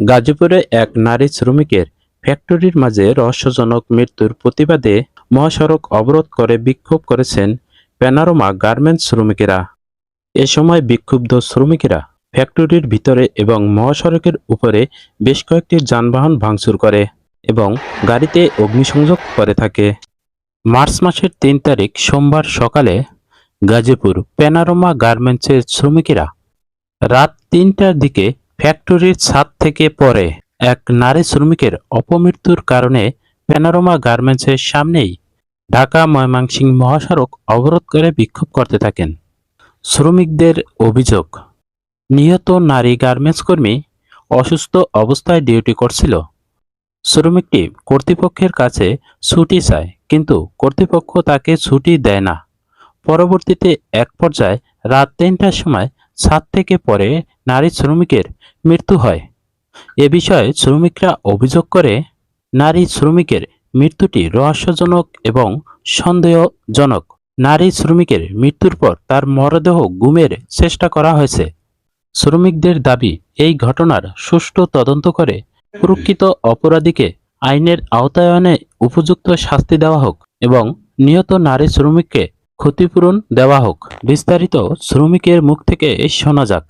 গাজীপুরে এক নারী শ্রমিকের ফ্যাক্টরির মাঝে রহস্যজনক মৃত্যুর প্রতিবাদে মহাসড়ক অবরোধ করে বিক্ষোভ করেছেন প্যানারোমা গার্মেন্টস শ্রমিকেরা। এ সময় বিক্ষুব্ধ শ্রমিকেরা ফ্যাক্টরির ভিতরে এবং মহাসড়কের উপরে বেশ কয়েকটি যানবাহন ভাঙচুর করে এবং গাড়িতে অগ্নিসংযোগ করে থাকে। মার্চ মাসের তিন তারিখ সোমবার সকালে গাজীপুর প্যানারোমা গার্মেন্টসের শ্রমিকেরা রাত তিনটার দিকে ফ্যাক্টরির ছাদ থেকে পরে এক নারী শ্রমিকের অপমৃত্যুর কারণে প্যানারোমা গার্মেন্টসের সামনেই ঢাকা ময়মনসিংহ মহাসড়ক অবরোধ করে বিক্ষোভ করতে থাকেন। শ্রমিকদের অভিযোগ, নিহত নারী গার্মেন্টস কর্মী অসুস্থ অবস্থায় ডিউটি করছিল। শ্রমিকটি কর্তৃপক্ষের কাছে ছুটি চায়, কিন্তু কর্তৃপক্ষ তাকে ছুটি দেয় না। পরবর্তীতে এক পর্যায়ে রাত তিনটার সময় ছাদ থেকে পরে নারী শ্রমিকের মৃত্যু হয়। এ বিষয়ে শ্রমিকরা অভিযোগ করে, নারী শ্রমিকের মৃত্যুটি রহস্যজনক এবং সন্দেহজনক। নারী শ্রমিকের মৃত্যুর পর তার মরদেহ গুমের চেষ্টা করা হয়েছে। শ্রমিকদের দাবি, এই ঘটনার সুষ্ঠু তদন্ত করে প্রকৃত অপরাধীকে আইনের আওতায়নে উপযুক্ত শাস্তি দেওয়া হোক এবং নিহত নারী শ্রমিককে ক্ষতিপূরণ দেওয়া হোক। বিস্তারিত শ্রমিকের মুখ থেকে শোনা যাক।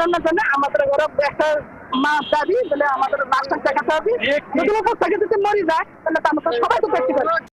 কারণের জন্য আমাদের ঘরে একটা মাছ দাবি তাহলে আমাদের মাছ দেখাতে হবে। যদি উপর থেকে যদি মরি যায় তাহলে তো আমরা সবাই তো